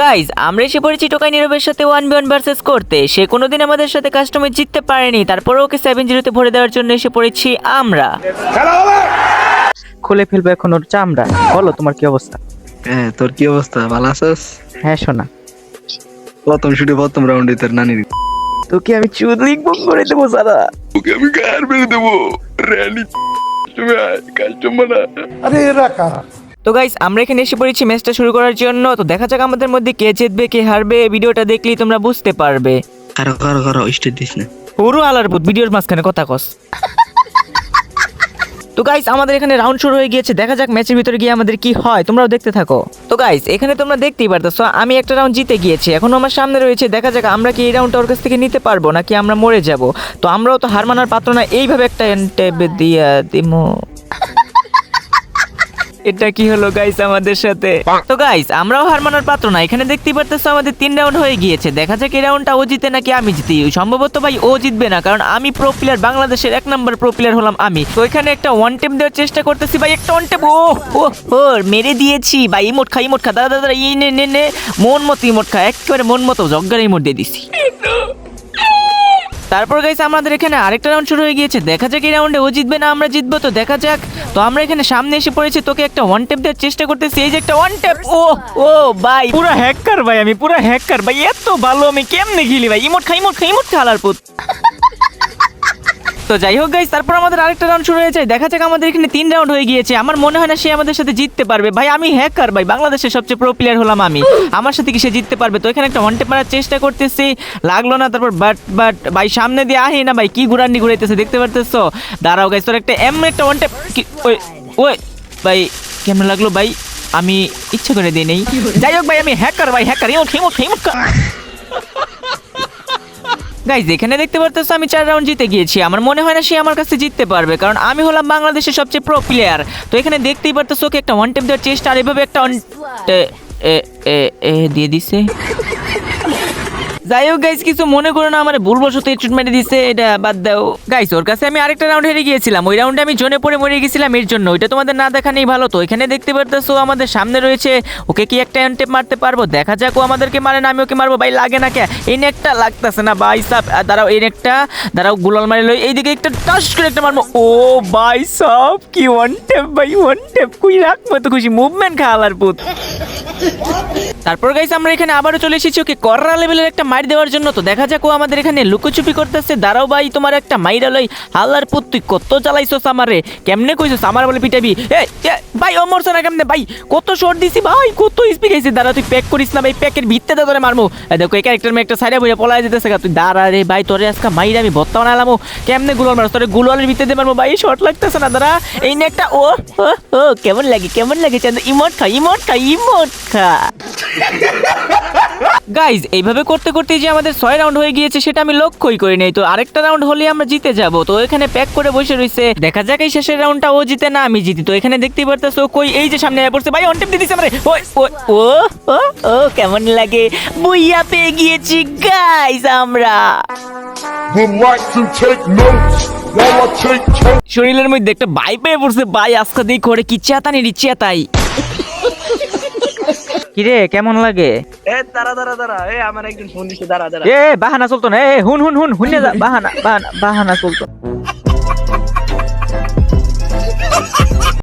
Guys আমরা এসে পড়েছি টোকাই নীরবের সাথে ওয়ান বি ওয়ান ভার্সেস করতে। সে কোনোদিন আমাদের সাথে কাস্টমে জিততে পারেনি। তারপরে ওকে সেভেন জিরোতে ভরে দেওয়ার জন্য এসে পড়েছি আমরা। খুলে ফেলব এখন ওর চামড়া। বলো তোমার কি অবস্থা? হ্যাঁ তোর কি অবস্থা? ভালো আছিস? হ্যাঁ শোনা। প্রথম শুটে প্রথম রাউন্ডে তোর নানির। তোকে আমি চুদ লিখব করে দেবো সারা। ওকে আমি গার মেরে দেবো। রানি তুমি কাস্টমার তো গাইস আমরা এখানে এসে পড়েছি ম্যাচটা শুরু করার জন্য। তো দেখা যাক আমাদের মধ্যে কে জিতবে কে হারবে। ভিডিওটা দেখলেই তোমরা বুঝতে পারবে। কারও কারও কারও স্টেট দিস না। পুরো আলার পুত ভিডিওর মাঝখানে কথা কস। তো গাইস আমাদের এখানে রাউন্ড শুরু হয়ে গিয়েছে। দেখা যাক ম্যাচের ভিতরে গিয়ে আমাদের কি হয়। তোমরাও দেখতে থাকো। তো গাইস এখানে তোমরা দেখতেই পারতেছো আমি একটা রাউন্ড জিতে গিয়েছি। এখন আমার সামনে রয়েছে। দেখা যাক আমরা কি এই রাউন্ডটা ওর কাছ থেকে নিতে পারব নাকি আমরা মরে যাব। তো আমরাও তো হার মানার পাত্র না এইভাবে একটা এন্টেব দিয়া দিমো। এটা কি হলো গাইস আমাদের সাথে? তো গাইস আমরাও হার মানার পাত্র না। এখানে দেখতে পারতেছো আমাদের তিন রাউন্ড হয়ে গিয়েছে। দেখা যাক এই রাউন্ডটা ও জিতে নাকি আমি জিতি। সম্ভবত ভাই ও জিতবে না কারণ আমি প্রো প্লেয়ার বাংলাদেশের এক নম্বর প্রো প্লেয়ার হলাম আমি। তো এখানে একটা ওয়ান টেপ দেওয়ার চেষ্টা করতেছি ভাই একটা ওয়ান টেপ ও ও ও মেরে দিয়েছি। ভাই ইমোট খা ইমোট খা। দাদা দাদা নে নে নে। মন মতো ইমোট খা একেবারে মন মতো জগ্গার ইমোট দিয়ে দিছি। তারপর গাইস আমাদের এখানে আরেকটা রাউন্ড শুরু হয়ে গিয়েছে। দেখা যাক এই রাউন্ডে ও জিতবে না, আমরা জিতবো, তো দেখা যাক। তো আমরা এখানে সামনে এসে পড়েছি, তোকে একটা ওয়ান টেপ দেওয়ার চেষ্টা করতেছি। এই যে একটা ওয়ান টেপ ও ও, ভাই। পুরো হ্যাকার ভাই আমি, পুরো হ্যাকার ভাই, এত ভালো আমি কেমনে খেলি ভাই? ইমোট খাই ইমোট খাই ইমোট খালার পুত। তো যাই হোক গাইস তারপর আমাদের আরেকটা রাউন্ড শুরু হয়েছে। দেখা যাক আমাদের এখানে তিন রাউন্ড হয়ে গিয়েছে। আমার মনে হয় না সে আমাদের সাথে জিততে পারবে। ভাই, আমি হ্যাকার ভাই। বাংলাদেশের সবচেয়ে প্রো প্লেয়ার হলাম আমি। আমার সাথে কি সে জিততে পারবে? তো এখানে একটা টেপ মারার চেষ্টা করতেছি। লাগল না, তারপর বাট বাট ভাই, সামনে দিয়ে আহি না, ভাই। কি ঘুরান্ডি ঘুরাইতেছে, দেখতে পারতেছো? দাঁড়াও গাইস তোর একটা এমন একটা টেপ ওই ওই, ভাই, কেমন লাগল ভাই? আমি ইচ্ছা করে দিই নেই। যাই হোক ভাই, আমি হ্যাকার ভাই hacker emote emote emote guys এখানে দেখতে পারতেছো আমি চার রাউন্ড জিতে গিয়েছি। আমার মনে হয় না সে আমার কাছে জিততে পারবে, কারণ আমি হলাম বাংলাদেশের সবচেয়ে প্রো প্লেয়ার তো এখানে দেখতেই পারতেছো ওকে একটা ওয়ান টেপ দেওয়ার চেষ্টা, আর এভাবে একটা দিয়ে দিছে। যাই হোক গাইস কিছু মনে করো না, আমার ভুলবশত এই ট্রিটমেন্ট দিছে, এটা বাদ দাও। গাইস ওর কাছে আমি আরেকটা রাউন্ড হেরে গিয়েছিলাম। ওই রাউন্ডে আমি জোনে পড়ে মরে গেছিলাম এর জন্য। ওইটা তোমাদের না দেখানেই ভালো। তো এখানে দেখতে পারতেছো, আমাদের সামনে রয়েছে, ওকে কি একটা অ্যান্টেপ মারতে পারব? দেখা যাক ও আমাদেরকে মারে না আমি ওকে মারবো? ভাই, লাগে না কে? এই নেকটা লাগতেছে না, ভাই সাপ দাঁড়াও, এই নেকটা দাঁড়াও, গুলাল মারি লই। এইদিকে একটা টাস করে একটা মারবো। ও, ভাই, সব, কি ওয়ান টেপ ভাই ওয়ান টেপ কুই রাখব তো খুশি? মুভমেন্ট খাওয়ালার পুত। তারপর গাইস আমরা এখানে আবারও চলে এসেছি, ওকে কররা লেভেলের একটা মাইর দেওয়ার জন্য তো দেখা যাক ও আমাদের এখানে লুকোচুপি করতেছে। দাঁড়াও ভাই, তোমার একটা মাইরা লই হাল্লার পুত, তুই কত চালাইছস আমারে? কেমনে কইছস আমার বলে পিটাবি? এ ভাই, ও মরছে না কেমনে? ভাই, কত শর্ট দিছি ভাই, কত স্পিড আইছে দাঁড়া, তুই প্যাক করিস না ভাই প্যাকের ভিত্তে ধরে মারমু। দেখো, এই ক্যারেক্টার মে একটা সাইডে বইয়া পলাই যেতেছে তুই দাঁড়া রে ভাই, তোরে আজকে মাইরা আমি ভত্তা বানালামু কেমনে গুলোল মারছ তোরে গুলোলের ভিত্তে দিয়ে মারমু ভাই শর্ট লাগতেছে না, দাঁড়া। এই নেকটা একটা, ও ও কেমন লাগে কেমন লাগে চান্দ ইমোট খা ইমোট খা ইমোট খা। গাইজ এইভাবে করতে করতে যে আমাদের ছয় রাউন্ড হয়ে গিয়েছে সেটা আমি লক্ষ্যই করি নাই। তো আরেকটা রাউন্ড হলে আমরা জিতে যাব। তো এখানে প্যাক করে বসে রয়েছে দেখা যাক এই শেষের রাউন্ডটা ও জিতে না আমি জিতি। তো এখানে দেখতেই পারতেছো কই এই যে সামনে আয়া পড়ছে। ভাই অন টিপ দিয়ে দিছে আমারে। ও ও ও কেমন লাগে? বুইয়া পেয়ে গিয়েছি গাইজ আমরা। Would like to take notes while I take শরীরের মধ্যে একটা বাই পেয়ে পড়ছে। বাই আজকে দিয়ে করে কি চেতানি রি চেতাই কিরে কেমন লাগে? এ দাঁড়া দাঁড়া দাঁড়া। এ আমার একজন ফোন দিছে দাঁড়া দাঁড়া। এ বাহানা চলতো না। এ হুন হুন হুন হুনে বাহানা বাহানা বাহানা চলতো।